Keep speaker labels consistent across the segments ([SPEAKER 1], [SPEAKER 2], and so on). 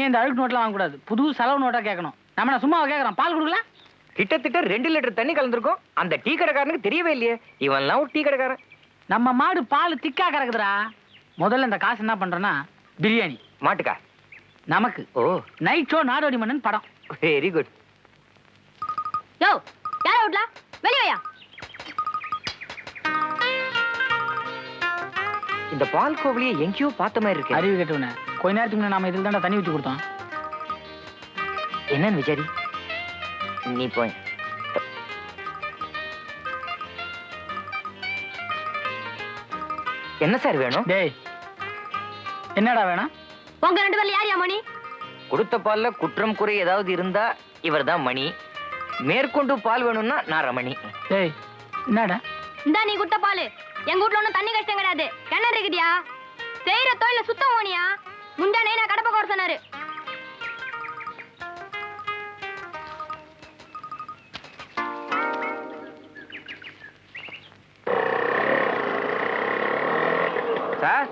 [SPEAKER 1] நீ இந்த அழுக்கு நோட்லாம் வாங்கக்கூடாது. புது செலவு நோட்டா கேட்கணும். நம்ம நான் சும்மாவை கேட்கறோம்? பால் கொடுக்கல?
[SPEAKER 2] கிட்டத்தட்ட ரெண்டு லிட்டர் தண்ணி கலந்துருக்கும். அந்த டீ கடைக்காரனுக்கு தெரியவே இல்லையே. இவன்லாம் ஒரு டீ கடைக்காரன்.
[SPEAKER 1] நம்ம மாடு பால் திக்கா கறக்குதுடா. முதல்ல இந்த காசு என்ன பண்றேன்னா பிரியாணி.
[SPEAKER 2] மாட்டுக்கா?
[SPEAKER 1] நமக்கு.
[SPEAKER 2] ஓ.
[SPEAKER 1] நைட் ஷோ நாடோடி மன்னன் படம்.
[SPEAKER 2] வெரி குட்
[SPEAKER 3] யோ யார விட்ல? வெளிய
[SPEAKER 2] இந்த பால் கோவிலியை எங்கேயோ பார்த்த மாதிரி இருக்கு.
[SPEAKER 1] அறிவு கேட்டவன. கொஞ்ச நேரத்துக்கு முன்னாடி நாம இதில் தானே தண்ணி ஊற்றி கொடுத்தோம்.
[SPEAKER 2] என்னன்னு விசாரி. நீ போய். என்ன சார் வேணும்?
[SPEAKER 1] டேய் என்னடா வேணும்?
[SPEAKER 3] உங்க ரெண்டு பேர்ல யார் மணி?
[SPEAKER 2] கொடுத்த பால்ல குற்றம் குறை ஏதாவது இருந்தா இவர்தான் மணி. மேற்கொண்டு பால் வேணும்னா நான் ரமணி.
[SPEAKER 1] டேய் என்னடா?
[SPEAKER 3] இந்தா நீ குட்ட பாலு. எங்க வீட்ல ஒண்ணும் தண்ணி கஷ்டம் கிடையாது. கிணறு இருக்குதியா? செய்யற தொழில சுத்தம் ஓனியா முந்தானே நான் கடப்ப கோர சொன்னாரு.
[SPEAKER 2] சார்?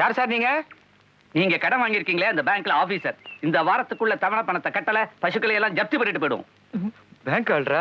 [SPEAKER 2] யார் சார் நீங்க?
[SPEAKER 4] நீங்க கடன் வாங்கியிருக்கீங்களே அந்த பேங்க்ல ஆபீசர். இந்த வாரத்துக்குள்ள தவணை பணத்தை கட்டல பசுக்களை எல்லாம் ஜப்தி பண்ணிட்டு போயிடும்
[SPEAKER 2] பேங்க் ஆள்ரா?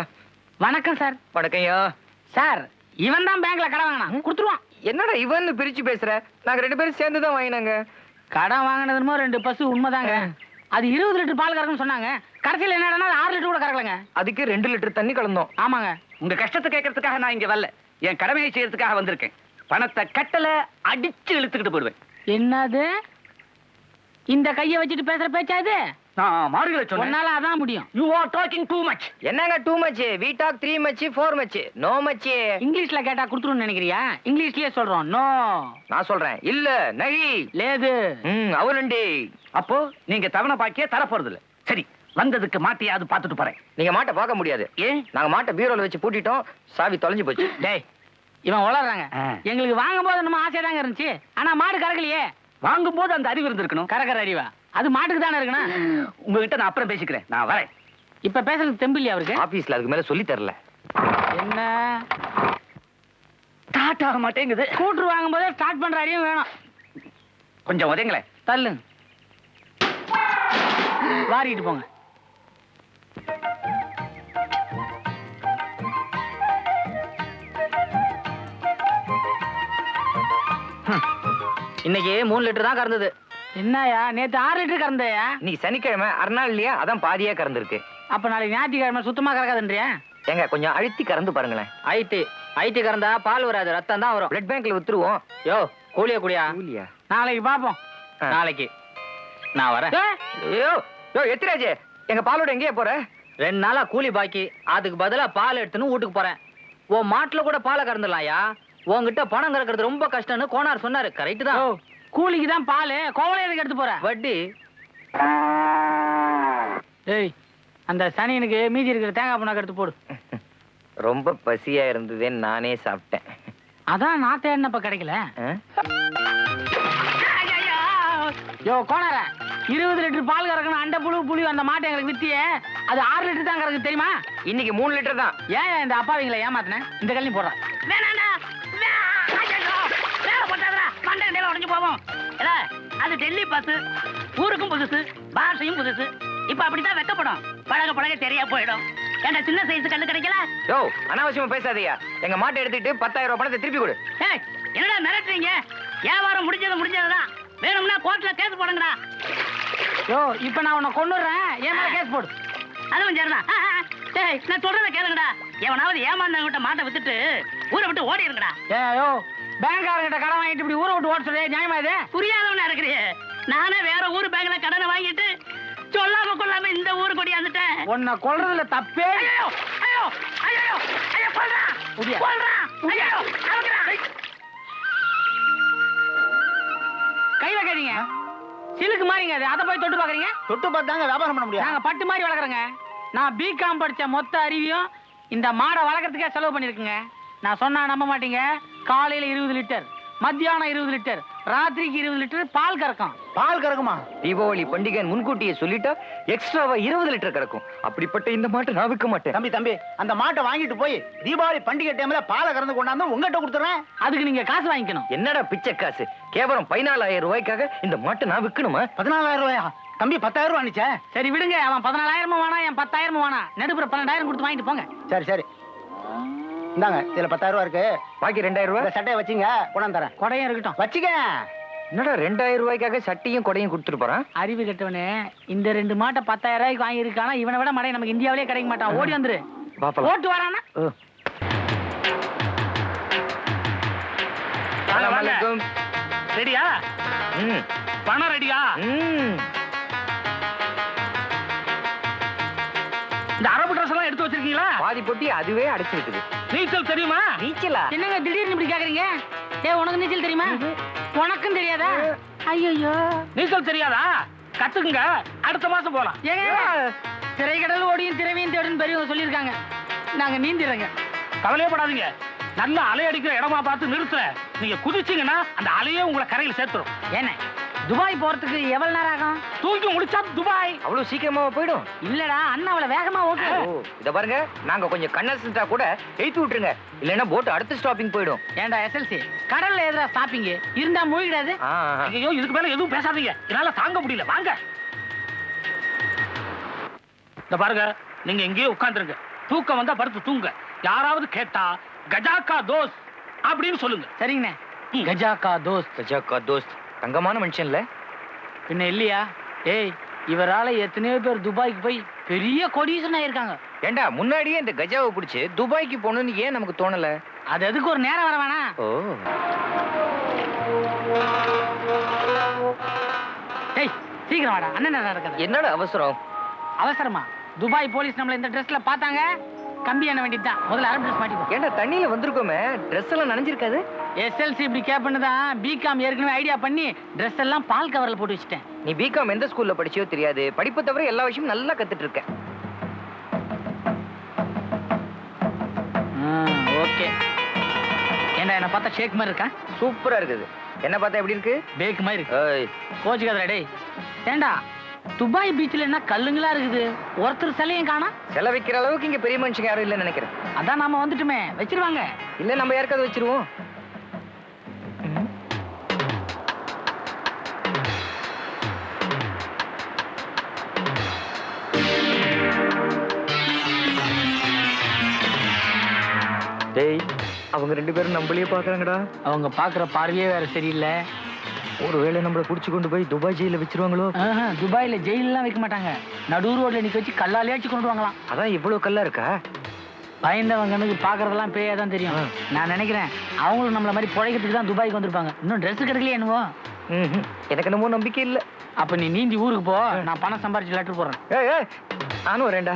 [SPEAKER 1] வணக்கம் சார்.
[SPEAKER 2] வணக்கம்யா.
[SPEAKER 1] சார் இவன் தான் பேங்க்ல கடன் வாங்கினான். கொடுத்துருவான்.
[SPEAKER 2] என்னடா இவன்னு பிரிச்சு பேசுற? நாங்க ரெண்டு பேரும் சேர்ந்து தான் வாங்கினாங்க.
[SPEAKER 1] கடன் வாங்கினதுமோ ரெண்டு பசு உண்மைதாங்க. அது இருபது லிட்டர் பால் கறக்குன்னு சொன்னாங்க. கடைசியில் என்னடா ஆறு லிட்டர் கூட கறக்கலங்க.
[SPEAKER 2] அதுக்கு ரெண்டு லிட்டர் தண்ணி கலந்தோம்.
[SPEAKER 1] ஆமாங்க.
[SPEAKER 4] உங்க கஷ்டத்தை கேட்கறதுக்காக நான் இங்க வரல. என் கடமையை செய்யறதுக்காக வந்திருக்கேன். பணத்தை கட்டல அடிச்சு இழுத்துக்கிட்டு போயிடுவேன்.
[SPEAKER 1] என்னது? இந்த கையை வச்சுட்டு பேசுற பேச்சா இது?
[SPEAKER 4] நான் மாறுகளை சொன்னேன்.
[SPEAKER 1] உன்னால அதான் முடியும்.
[SPEAKER 4] You are talking too much
[SPEAKER 2] என்னங்க too much we talk three much four much no much
[SPEAKER 1] இங்கிலீஷ்ல கேட்டா கொடுத்துருன்னு நினைக்கிறியா? இங்கிலீஷ்லயே சொல்றோம். நோ
[SPEAKER 2] நான் சொல்றேன். இல்ல நகி
[SPEAKER 1] லேது.
[SPEAKER 2] ம் அவளுண்டி
[SPEAKER 4] அப்போ நீங்க தவணை பாக்கியே தர போறது இல்ல சரி வந்ததுக்கு மாட்டியாவது பார்த்துட்டு போறேன்.
[SPEAKER 2] நீங்க மாட்டை பார்க்க முடியாது.
[SPEAKER 4] ஏன்
[SPEAKER 2] நாங்க மாட்டை பீரோல வச்சு பூட்டிட்டோம். சாவி தொலைஞ்சு போச்சு.
[SPEAKER 1] டேய் இவன் உளறாங்க.
[SPEAKER 4] ஆ.
[SPEAKER 1] எங்களுக்கு வாங்கும் போது நம்ம ஆசையா தாங்க இருந்துச்சு. ஆனா மாடு கறக்கலையே.
[SPEAKER 4] வாங்கும் போது அந்த அறிவு இருந்திருக்கணும்.
[SPEAKER 1] கறக்கிற அறிவா? அது மாட்டுக்கு தானே இருக்கணும்
[SPEAKER 4] உங்ககிட்ட நான் அப்புறம் பேசிக்கிறேன். நான் வரேன்.
[SPEAKER 1] இப்ப பேசுறது தெம்பு இல்லையா அவருக்கு?
[SPEAKER 2] ஆபீஸ்ல அதுக்கு மேல சொல்லி தரல.
[SPEAKER 1] என்ன?
[SPEAKER 4] ஸ்டார்ட் ஆக மாட்டேங்குது.
[SPEAKER 1] ஸ்கூட்டர் வாங்கும் போதே ஸ்டார்ட் பண்ற அறிவும் வேணும்.
[SPEAKER 4] கொஞ்சம் உதயங்களேன்
[SPEAKER 1] தள்ளு வாரிட்டு போங்க.
[SPEAKER 2] இன்னைக்கு மூணு லிட்டர் தான் கறந்தது.
[SPEAKER 1] என்னயா நேத்து ஆறு லிட்டர் கறந்தையா?
[SPEAKER 2] இன்னைக்கு சனிக்கிழமை அரை நாள் இல்லையா? அதான் பாதியா கறந்துருக்கு.
[SPEAKER 1] அப்ப நாளைக்கு ஞாயிற்றுக்கிழமை சுத்தமா கறக்காதுன்றியா?
[SPEAKER 2] ஏங்க கொஞ்சம் அழுத்தி கறந்து பாருங்களேன்.
[SPEAKER 1] ஐட்டு ஐட்டு கறந்தா பால் வராது ரத்தம் தான் வரும்.
[SPEAKER 2] பிளட் பேங்க்ல வித்துருவோம்.
[SPEAKER 1] யோ கூலிய குடியா?
[SPEAKER 2] கூலியா?
[SPEAKER 1] நாளைக்கு பாப்போம். நாளைக்கு. நான் வரேன்.
[SPEAKER 2] ஐயோ யோ எத்திராஜ். எங்க பாலோட எங்கேயே போற?
[SPEAKER 1] ரெண்டு நாளா கூலி பாக்கி. அதுக்கு பதிலா பால் எடுத்துன்னு வீட்டுக்கு போறேன். உன் மாட்டுல கூட பாலை கறந்துடலாம்யா. உன்கிட்ட பணம் கறக்கிறது ரொம்ப கஷ்டம்னு கோனார் சொன்னாரு. கரெக்ட் தான். கூலிக்கு தான் பால். கோவலை எதுக்கு எடுத்து போற? வட்டி. ஏய் அந்த சனியனுக்கு மீதி இருக்கிற தேங்காய் புண்ணாக்கு எடுத்து போடு.
[SPEAKER 2] ரொம்ப பசியா இருந்ததுன்னு நானே சாப்பிட்டேன்.
[SPEAKER 1] அதான் நான் தேடினப்ப கிடைக்கல? யோ கோனார இருபது லிட்டர் பால் கறக்கணும் அண்டை புழு புளி அந்த மாட்டை எங்களுக்கு வித்தியே. அது ஆறு லிட்டர் தான் கறக்கு தெரியுமா?
[SPEAKER 2] இன்னைக்கு மூணு லிட்டர் தான்.
[SPEAKER 1] ஏன் இந்த அப்பாவிங்களை ஏமாத்தினேன் இந்த கல்லையும் போடுறேன்
[SPEAKER 5] போகும். ஏலே, அது டெல்லி பஸ் ஊருக்கும் புதுசு பாஷையும் புதுசு. இப்ப அப்படித்தான் வெக்கப்படும். பழக பழக தெரியா போயிடும். ஏன்டா சின்ன சைஸ் கல்லு கிடைக்கல?
[SPEAKER 2] யோ அனாவசியமா பேசாதீயா எங்க மாட்டை எடுத்துட்டு பத்தாயிரம் ரூபாய் பணத்தை திருப்பி கொடு.
[SPEAKER 5] ஏய் என்னடா மிரட்டுறீங்க? வியாபாரம் முடிஞ்சது முடிஞ்சதுதான். வேணும்னா கோர்ட்ல கேஸ் போடுங்கடா.
[SPEAKER 1] யோ இப்ப நான் உன்னை கொண்டுறேன் ஏன் மேல கேஸ் போடு.
[SPEAKER 5] அதுவும் சரிதான். நான் சொல்றத கேளுங்கடா. எவனாவது ஏமாந்தவங்கிட்ட மாட்டை வித்துட்டு ஊரை விட்டு ஓடி இருங்கடா
[SPEAKER 1] ஏ யோ பேங்க்காரங்கிட்ட கடன் வாங்கிட்டு இப்படி ஊரை விட்டு ஓட சொல்லி நியாயமா இது?
[SPEAKER 5] புரியாதவனா இருக்கிறியே. நானே வேற ஊர் பேங்க்ல கடனை வாங்கிட்டு சொல்லாம கொள்ளாம இந்த ஊரு கொடி வந்துட்டேன்.
[SPEAKER 1] உன்னை கொல்றதுல தப்பே
[SPEAKER 5] ஐயோ ஐயோ ஐயோ ஐயோ கொல்றான்? கொல்றான் ஐயோ அமுக்குறான்.
[SPEAKER 1] கை வைக்காதீங்க சிலுக்கு மாறிங்க அது. அதை போய் தொட்டு பாக்குறீங்க
[SPEAKER 6] தொட்டு பார்த்தாங்க வியாபாரம் பண்ண முடியாது
[SPEAKER 1] நாங்க பட்டு மாதிரி வளர்க்குறோங்க. நான் பிகாம் படிச்ச மொத்த அறிவியும் இந்த மாடை வளர்க்கறதுக்கே செலவு பண்ணிருக்குங்க நான் சொன்னா நம்ப மாட்டீங்க. காலையில இருபது லிட்டர் மத்தியானம் இருபது லிட்டர் ராத்திரிக்கு இருபது லிட்டர் பால் கறக்கும்.
[SPEAKER 6] பால் கறக்குமா?
[SPEAKER 2] தீபாவளி பண்டிகை முன்கூட்டியே சொல்லிட்டா எக்ஸ்ட்ராவா இருபது லிட்டர் கிடக்கும் அப்படிப்பட்ட இந்த மாட்டை நான் விற்க மாட்டேன்.
[SPEAKER 6] தம்பி தம்பி அந்த மாட்டை வாங்கிட்டு போய் தீபாவளி பண்டிகை டைம்ல பாலை கறந்து கொண்டாந்து உங்ககிட்ட கொடுத்துறேன்.
[SPEAKER 1] அதுக்கு நீங்க காசு வாங்கிக்கணும்.
[SPEAKER 2] என்னடா பிச்சை காசு? கேவலம் பதினாலாயிரம் ரூபாய்க்காக இந்த மாட்டை நான் விற்கணுமா?
[SPEAKER 6] பதினாலாயிரம் ரூபாயா? தம்பி பத்தாயிரம் ரூபாய் அனுச்சே
[SPEAKER 1] சரி விடுங்க அவன் பதினாலாயிரமும் வேணாம் என் பத்தாயிரமும் வேணாம். நடுப்புற பன்னெண்டாயிரம் கொடுத்து வாங்கிட்டு போங்க.
[SPEAKER 6] சரி சரி. இந்தாங்க இதுல பத்தாயிரம் ரூபாய் இருக்கு.
[SPEAKER 2] பாக்கி ரெண்டாயிரம்
[SPEAKER 6] இந்த
[SPEAKER 2] ரூபாய்
[SPEAKER 6] சட்டையை வச்சுங்க கொண்டாந்து தரேன்.
[SPEAKER 1] கொடையும் இருக்கட்டும்.
[SPEAKER 6] வச்சுக்க
[SPEAKER 2] என்னடா ரெண்டாயிரம் ரூபாய்க்காக சட்டையும் கொடையும் கொடுத்துட்டு போறான்
[SPEAKER 1] அறிவு கெட்டவனே இந்த ரெண்டு மாட்டை பத்தாயிரம் ரூபாய்க்கு வாங்கியிருக்கானா? இவனை விட மடை நமக்கு இந்தியாவிலே கிடைக்க மாட்டான். ஓடி வந்துரு. ஓட்டு வரானா. ரெடியா?
[SPEAKER 2] ம்,
[SPEAKER 1] பணம் ரெடியா?
[SPEAKER 2] பொட்டி அதுவே அடைச்சிருக்குது
[SPEAKER 1] நீச்சல் தெரியுமா?
[SPEAKER 2] நீச்சலா?
[SPEAKER 1] என்னங்க திடீர்னு இப்படி கேக்குறீங்க? ஏ உனக்கு நீச்சல் தெரியுமா? உனக்கும் தெரியாதா? ஐயோ நீச்சல் தெரியாதா? கத்துக்குங்க. அடுத்த மாசம் போலாம். ஏங்க திரைக்கடல் ஓடியும் திரவியும் தேடுன்னு பெரியவங்க சொல்லியிருக்காங்க. நாங்க நீந்திடுறோங்க. கவலையப்படாதீங்க. நல்ல அலை அடிக்கிற இடமா பார்த்து நிறுத்துறேன். நீங்க குதிச்சீங்கன்னா அந்த அலையே உங்களை கரையில் சேர்த்துரும். என்ன? துபாய் போறதுக்கு எவ்வளவு நேரம் ஆகும்? தூக்கி முடிச்சா துபாய்.
[SPEAKER 2] அவ்வளவு சீக்கிரமா போயிடும்.
[SPEAKER 1] இல்லடா அண்ணா அவளை வேகமா
[SPEAKER 2] ஓ,
[SPEAKER 1] ஓட்டு
[SPEAKER 2] இத பாருங்க நாங்க கொஞ்சம் கண்ணசிட்டா கூட எழுத்து விட்டுருங்க. இல்லைன்னா போட் அடுத்த ஸ்டாப்பிங் போயிடும்.
[SPEAKER 1] ஏன்டா எஸ்எல்சி கடல்ல எதிரா ஸ்டாப்பிங் இருந்தா மூழ்கிடாது. ஐயோ இதுக்கு மேல எதுவும் பேசாதீங்க. என்னால தாங்க முடியல. வாங்க. இந்த பாருங்க நீங்க எங்கேயோ உட்கார்ந்துருங்க. தூக்கம் வந்தா படுத்து தூங்க. யாராவது கேட்டா கஜாக்கா தோஸ் அப்படின்னு சொல்லுங்க. சரிங்கண்ணே. கஜாக்கா தோஸ்
[SPEAKER 2] கஜாக்கா தோஸ்த். தங்கமான மனுஷன்ல
[SPEAKER 1] பின்ன இல்லையா? ஏய் இவரால எத்தனையோ பேர் துபாய்க்கு போய் பெரிய கொடியூசன் ஆயிருக்காங்க.
[SPEAKER 2] ஏண்டா முன்னாடியே இந்த கஜாவை பிடிச்சு துபாய்க்கு போகணும்னு ஏன் நமக்கு தோணல?
[SPEAKER 1] அது எதுக்கு ஒரு நேரம் வர வேணா
[SPEAKER 2] ஓ.
[SPEAKER 1] ஏய் சீக்கிரம் வாடா. அண்ணன் நடக்குது?
[SPEAKER 2] என்னடா அவசரம்?
[SPEAKER 1] அவசரமா? துபாய் போலீஸ் நம்மள இந்த ட்ரெஸ்ல பார்த்தாங்க? கம்பி என்ன வேண்டியதுதான். முதல்ல அரபு ட்ரெஸ் மாட்டிப்போம்
[SPEAKER 2] ஏண்டா தண்ணியில வந்திருக்கோமே? ட்ரெஸ் எல்லாம் நனைஞ்சிருக்காது?
[SPEAKER 1] எஸ்எல்சி இப்படி கேப்பன்னு தான் பிகாம் ஏற்கனவே ஐடியா பண்ணி ட்ரெஸ் எல்லாம் பால் கவர்ல போட்டு வச்சுட்டேன்.
[SPEAKER 2] நீ பிகாம் எந்த ஸ்கூல்ல படிச்சியோ தெரியாது. படிப்பு தவிர எல்லா விஷயமும் நல்லா கத்துட்டு இருக்க
[SPEAKER 1] ஓகே ஏண்டா என்ன பார்த்தா ஷேக் மாதிரி இருக்கா?
[SPEAKER 2] சூப்பரா இருக்குது. என்ன பார்த்தா எப்படி இருக்கு?
[SPEAKER 1] பேக் மாதிரி கோச்சுக்காதடா டேய். ஏண்டா துபாய் பீச்ல என்ன கல்லுங்களா இருக்குது? ஒருத்தர் சிலையும் காணா?
[SPEAKER 2] செல வைக்கிற அளவுக்கு இங்க பெரிய மனுஷங்க யாரும் இல்லைன்னு நினைக்கிறேன்.
[SPEAKER 1] அதான் நாம வந்துட்டுமே. வச்சிருவாங்க.
[SPEAKER 2] இல்ல நம்ம யாருக்காவது வச்சிருவோம். டேய் அவங்க ரெண்டு பேரும் நம்மளையே பாக்குறாங்கடா
[SPEAKER 1] அவங்க பாக்குற பார்வையே வேற சரியில்லை.
[SPEAKER 2] ஒருவேளை நம்மள புடிச்சு கொண்டு போய் துபாய் ஜெயில வச்சிருவாங்களோ?
[SPEAKER 1] துபாயில ஜெயிலெல்லாம் வைக்க மாட்டாங்க. நடு ரோட்ல நிக்க வச்சு கல்லாலேயாச்சு கொண்டு வாங்கலாம்
[SPEAKER 2] அதான் இவ்வளவு கல்லா இருக்கா?
[SPEAKER 1] பயந்தவங்கனுக்கு பாக்குறதெல்லாம் பேயா தான் தெரியும். நான் நினைக்கிறேன் அவங்களும் நம்மள மாதிரி புழைக்கிறதுக்கு தான் துபாய்க்கு வந்திருப்பாங்க. இன்னும் Dress கிடைக்கலையே என்னவோ.
[SPEAKER 2] எனக்கு என்னமோ நம்பிக்கை இல்ல.
[SPEAKER 1] அப்ப நீ நீந்தி ஊருக்கு போ நான் பணம் சம்பாரிச்சு லெட்டர் போடுறேன்.
[SPEAKER 2] நானும் வரேன்டா.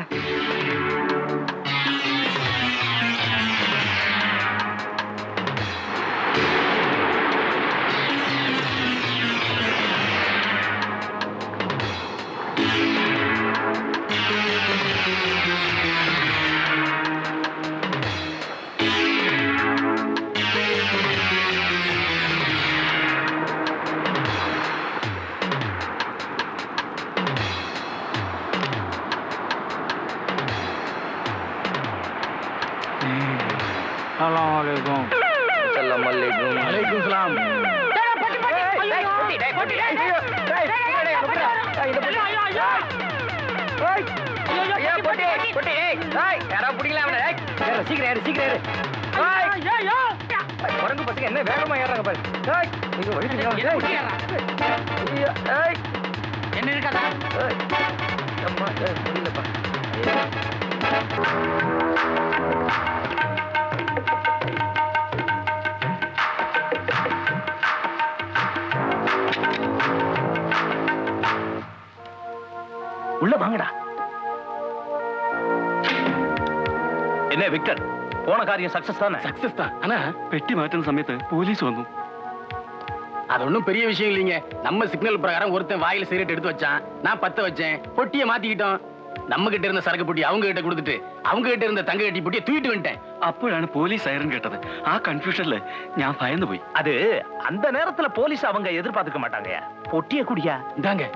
[SPEAKER 2] அஸ்ஸலாமு அலைக்கும்
[SPEAKER 6] சலாம்
[SPEAKER 2] ஏறு. ஏய், குரங்கு பசங்க என்ன வேகமா ஏறாங்க பாரு
[SPEAKER 1] என்ன இருக்காதா
[SPEAKER 2] ஏய். அம்மா, ஏய், முடியலப்பா.
[SPEAKER 7] என்ன விக்டர் போன காரியம் சக்சஸ் தானே
[SPEAKER 8] சக்சஸ் தான் ஆனா பெட்டி மாற்றின சமயத்து போலீஸ் வந்து
[SPEAKER 6] அது ஒண்ணும் பெரிய விஷயம் இல்லைங்க நம்ம சிக்னல் பிரகாரம் ஒருத்தன் வாயில சிகரெட் எடுத்து வச்சான் நான் பத்த வச்சேன் பொட்டியை மாத்திக்கிட்டோம்
[SPEAKER 9] நம்ம கிட்ட இருந்த சரக்கு புட்டி அவங்க கிட்ட கொடுத்துட்டு அவங்க கிட்ட இருந்த தங்க கட்டி புட்டியை தூக்கிட்டு வந்துட்டேன்
[SPEAKER 8] അപ്പോഴാണ് പോലീസ് സൈറൻ കേട്ടത് ആ കൺഫ്യൂഷനില് ഞാൻ ഭയന്നു പോയി
[SPEAKER 10] அது அந்த நேரத்துல போலீஸ் அவங்க எதிர்பார்த்துக்க மாட்டாங்க பொட்டிய குடியா
[SPEAKER 9] இந்தாங்க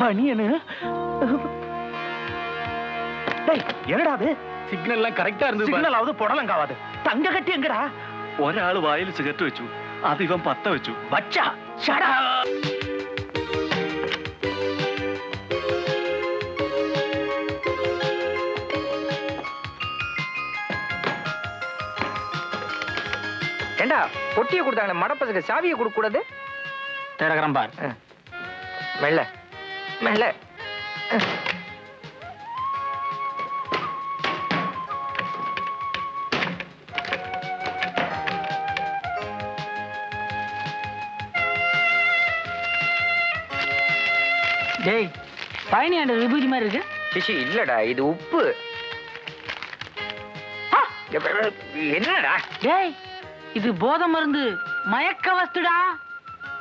[SPEAKER 10] பனியனு டேய் என்னடா அது
[SPEAKER 9] சிக்னல் எல்லாம் கரெக்டா இருந்தது பாரு.
[SPEAKER 10] சிக்னல் ஆகுது புடலங்காவாது தங்க கட்டி எங்கடா
[SPEAKER 8] ഒരാള് വായിൽ സിഗരറ്റ് വെച്ചു അത് ഇവൻ പത്ത വെച്ചു
[SPEAKER 10] வச்சா ஷடா ஏண்டா பொட்டியை கொடுத்தாங்க மடப்பசுக்கு சாவியை கொடுக்க கூடாது
[SPEAKER 1] தேடக்கிறேன் பார்.
[SPEAKER 10] மெல்ல. மெல்ல.
[SPEAKER 1] டேய் பழனி ஆண்டு விபூதி மாதிரி இருக்கு.
[SPEAKER 10] சிசி இல்லடா இது உப்பு. என்னடா?
[SPEAKER 1] டேய் இது போதை மருந்து மயக்க வஸ்துடா.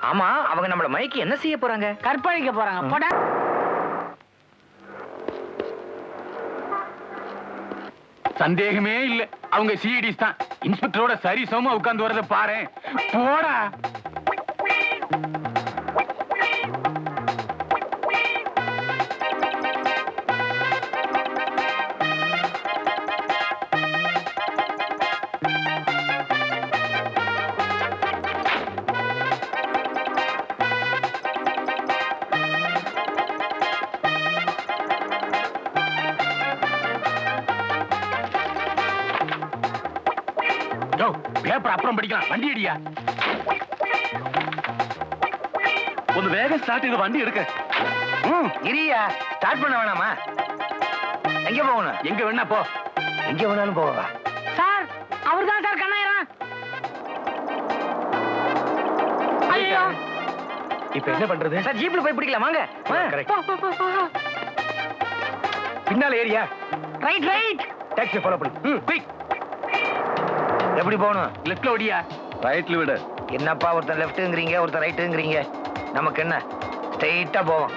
[SPEAKER 10] ஆமா அவங்க நம்மள மயக்கி என்ன செய்ய போறாங்க?
[SPEAKER 1] கற்பழிக்க போறாங்க. போடா.
[SPEAKER 9] சந்தேகமே இல்ல. அவங்க சிஐடிஸ் தான். இன்ஸ்பெக்டரோட சரி சமமா உட்கார்ந்து வரத பாரு போடா. பேப்பர் அப்புறம் படிக்கலாம். வண்டி அடியா?
[SPEAKER 8] ஒன்னு வேக ஸ்டார்ட் இது வண்டி எடுக்க.
[SPEAKER 10] ம் இரியா ஸ்டார்ட் பண்ண வேணாமா? எங்க போகணும்?
[SPEAKER 9] எங்க வேணா போ.
[SPEAKER 10] எங்க வேணாலும் போவா
[SPEAKER 1] சார் அவர் தான் சார் கண்ணாயிரம். ஐயோ.
[SPEAKER 10] இப்ப என்ன பண்றது? சார் ஜீப்ல போய் பிடிக்கலாம் வாங்க. பின்னால area
[SPEAKER 1] right right
[SPEAKER 10] taxi follow பண்ணு. ம் குயிக் எப்படி போகணும்?
[SPEAKER 9] லெஃப்ட்ல ஓடியா?
[SPEAKER 8] ரைட்ல விடு.
[SPEAKER 10] என்னப்பா ஒருத்தன் லெஃப்ட்டுங்கிறீங்க ஒருத்தன் ரைட்டுங்கிறீங்க நமக்கு என்ன? ஸ்ட்ரெயிட்டா போவோம்.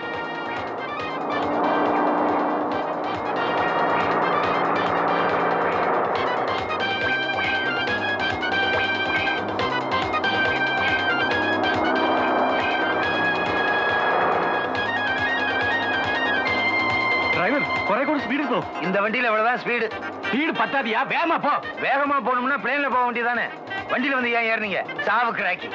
[SPEAKER 8] ஸ்பீடு
[SPEAKER 10] இந்த வண்டியில இவ்வளவுதான் ஸ்பீடு
[SPEAKER 9] ஸ்பீடு பத்தாதியா? வேகமா போ.
[SPEAKER 10] வேகமா போகணும்னா பிளேன்ல போக வேண்டியதானே வண்டியில வந்து ஏன் ஏறினீங்க? சாவு கிராக்கி.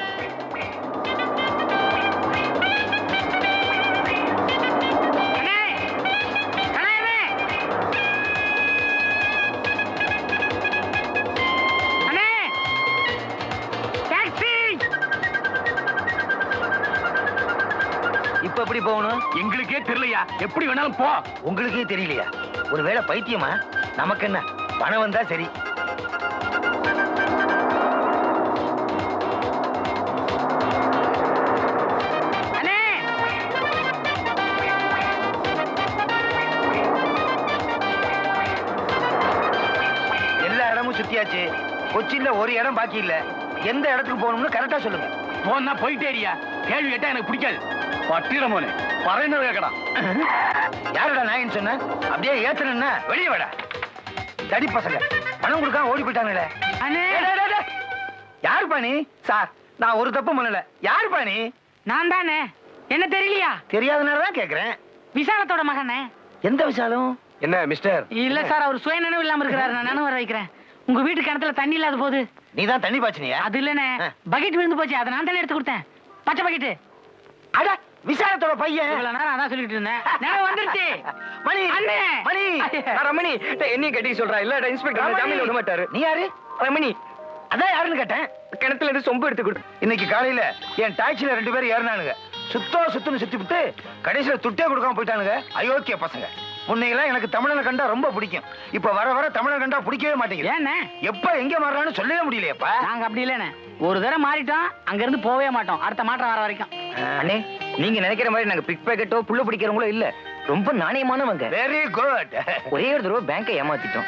[SPEAKER 10] இப்ப எப்படி போகணும்?
[SPEAKER 9] எங்களுக்கே தெரியலையா? எப்படி வேணாலும் போ.
[SPEAKER 10] உங்களுக்கே தெரியலையா? ஒருவேளை பைத்தியமா? நமக்கு என்ன பணம் வந்தா சரி. எல்லா இடமும் சுத்தியாச்சு. கொச்சில ஒரு இடம் பாக்கி இல்ல. எந்த இடத்துக்கு போகணும்னு கரெக்டா சொல்லுங்க.
[SPEAKER 9] போனா போயிட்டேரியா கேள்வி கேட்டா எனக்கு பிடிக்காது.
[SPEAKER 8] பட்டிரமோனே பறையினர் கேட்கடா
[SPEAKER 10] யாருடா நாயின்னு சொன்ன? அப்படியே ஏத்துனா வெளியே வாடா. தடி பசங்க. பணம் கொடுக்காம ஓடி போயிட்டாங்களே. யாருப்பா நீ? சார் நான் ஒரு தப்பு பண்ணல. யாருப்பா நீ?
[SPEAKER 1] நான் தானே. என்ன தெரியலையா?
[SPEAKER 10] தெரியாதனால தான் கேக்குறேன்.
[SPEAKER 1] விசாலத்தோட மகனே.
[SPEAKER 10] எந்த விஷாலும் என்ன மிஸ்டர்?
[SPEAKER 1] இல்ல சார் அவர் சுய நினைவு இல்லாம இருக்கிறாரு. நான் நினைவு வர வைக்கிறேன். உங்க வீட்டு கிணத்துல தண்ணி இல்லாத போது?
[SPEAKER 10] நீ தான் தண்ணி பாய்ச்சினியா?
[SPEAKER 1] அது இல்லனே. பக்கெட் விழுந்து போச்சு. அதை நான் தானே எடுத்து கொடுத்தேன். பச்சை பக்கெட்
[SPEAKER 10] அட விசாலத்தோட பையன்.
[SPEAKER 1] இவ்வளவு நேரம் அதான் சொல்லிட்டு இருந்தேன். வந்துருச்சு.
[SPEAKER 10] மணி.
[SPEAKER 1] அண்ணே.
[SPEAKER 10] மணி. ரமணி. என்னையும் கட்டி சொல்றா? இல்ல இன்ஸ்பெக்டர் ஜாமீன் விட மாட்டாரு. நீ யாரு? ரமணி. அதான் யாருன்னு கேட்டேன். கிணத்துல இருந்து சொம்பு எடுத்து கொடு. இன்னைக்கு காலையில என் டாக்ஸில ரெண்டு பேரும் ஏறினானுங்க. சுத்தோ சுத்துன்னு சுத்தி விட்டு கடைசியில துட்டே கொடுக்காம போயிட்டானுங்க. அயோக்கிய பசங்க. முன்னையெல்லாம் எனக்கு தமிழனை கண்டா ரொம்ப பிடிக்கும். இப்ப வர வர தமிழனை கண்டா பிடிக்கவே மாட்டேங்குது.
[SPEAKER 1] ஏண்ணே.
[SPEAKER 10] எப்ப எங்க மாறுறான்னு சொல்லவே முடியலையப்பா.
[SPEAKER 1] நாங்க அப்படி இல்லனே ஒரு தடவை மாறிட்டோம் அங்க இருந்து போகவே மாட்டோம். அடுத்த மாற்றம் வர வரைக்கும்.
[SPEAKER 10] அண்ணே நீங்க நினைக்கிற மாதிரி நாங்க பிக் பேக்கெட்டோ புள்ள பிடிக்கிறவங்களோ இல்ல. ரொம்ப நாணயமானவங்க. வெரி குட் ஒரே ஒரு தடவை பேங்கை ஏமாத்திட்டோம்.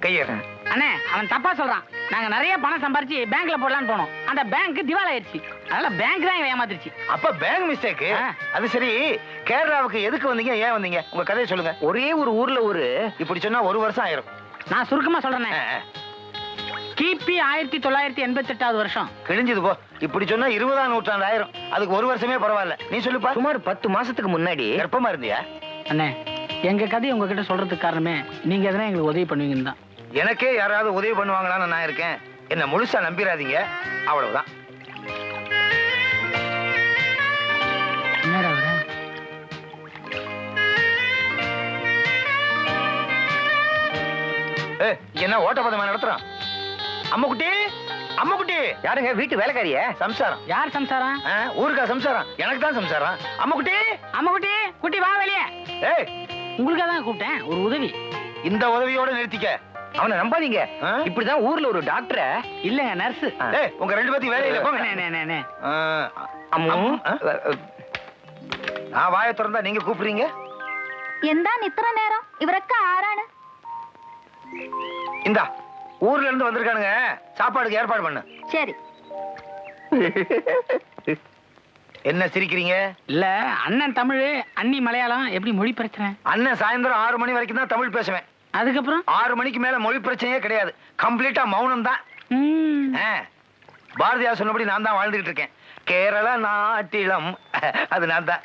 [SPEAKER 10] கையேறேன்.
[SPEAKER 1] அண்ணே அவன் தப்பா சொல்றான். நாங்க நிறைய பணம் சம்பாரிச்சு பேங்க்ல போடலாம்னு போனோம். அந்த பேங்க் திவால் ஆயிடுச்சு அதனால பேங்க் தான் ஏமாத்திருச்சு
[SPEAKER 10] அப்ப பேங்க் மிஸ்டேக். அது சரி. கேரளாவுக்கு எதுக்கு வந்தீங்க ஏன் வந்தீங்க? உங்க கதையை சொல்லுங்க.
[SPEAKER 2] ஒரே ஒரு ஊர்ல ஒரு
[SPEAKER 10] இப்படி சொன்னா ஒரு வருஷம் ஆயிரும்.
[SPEAKER 1] நான் சுருக்கமா சொல்றேனே. கிபி ஆயிரத்தி தொள்ளாயிரத்தி எண்பத்தி எட்டாவது வருஷம்.
[SPEAKER 10] கிழிஞ்சது போ. இப்படி சொன்னா இருபதாம் நூற்றாண்டு ஆயிரும். அதுக்கு ஒரு வருஷமே பரவாயில்ல. நீ சொல்லுப்பா.
[SPEAKER 2] சுமார் பத்து மாசத்துக்கு முன்னாடி
[SPEAKER 10] கர்ப்பமா இருந்தியா?
[SPEAKER 1] அண்ணே எங்க கதையை உங்ககிட்ட சொல்றதுக்கு காரணமே நீங்க எதனா எங்களுக்கு உதவி பண்ணுவீங்கன்னு தான்.
[SPEAKER 10] எனக்கே யாராவது உதவி பண்ணுவாங்களான்னு நான் இருக்கேன். என்ன முழுசா நம்பிராதீங்க. அவ்வளவுதான்.
[SPEAKER 1] என்னடா அவரு?
[SPEAKER 10] என்ன ஓட்டப்பதமா நடத்துறான்? அம்முக்குட்டி அம்முக்குட்டி
[SPEAKER 2] யாருங்க வீட்டு வேலைக்காரிய
[SPEAKER 10] சம்சாரம்
[SPEAKER 1] யார் சம்சாரம்
[SPEAKER 10] ஆ, ஊருக்கா சம்சாரம் எனக்கு தான் சம்சாரம் அம்முக்குட்டி
[SPEAKER 1] அம்மா குட்டி குட்டி வா வெளியே
[SPEAKER 10] ஏய்
[SPEAKER 1] உங்களுக்காக தான் கூப்பிட்டேன் ஒரு உதவி
[SPEAKER 10] இந்த உதவியோட நிறுத்திக்க
[SPEAKER 2] அவனை நம்பாதீங்க
[SPEAKER 10] ஆ?
[SPEAKER 2] இப்படிதான் ஊர்ல ஒரு டாக்டரை
[SPEAKER 1] இல்லங்க நர்ஸ்
[SPEAKER 10] ஏய் உங்க ரெண்டு பேத்தையும் வேலையில போங்க ஆ,
[SPEAKER 2] அம்மு
[SPEAKER 10] ஆ? நான் வாயை திறந்தா நீங்க கூப்பிடுறீங்க
[SPEAKER 11] എന്താണ് ഇത്ര നേരം ഇവരൊക്കെ ആരാണ്
[SPEAKER 10] இந்தா ஊர்ல இருந்து வந்திருக்கானுங்க. சாப்பாடுக்கு ஏற்பாடு பண்ணு.
[SPEAKER 11] ശരി
[SPEAKER 10] என்ன சிரிக்கிறீங்க?
[SPEAKER 1] இல்ல அண்ணன் தமிழ் அண்ணி மலையாளம் எப்படி மொழி பிரச்சனை?
[SPEAKER 10] அண்ணன் சாயந்தரம் ஆறு மணி வரைக்கும் தான் தமிழ் பேசுவேன்.
[SPEAKER 1] அதுக்கப்புறம்?
[SPEAKER 10] ஆறு மணிக்கு மேல மொழி பிரச்சனையே கிடையாது. கம்ப்ளீட்டா மௌனம் தான்.
[SPEAKER 1] ம்,
[SPEAKER 10] பாரதியார் சொன்னபடி நான் தான் வாழ்ந்துகிட்டு இருக்கேன். கேரள நாட்டிலம். அது நான் தான்.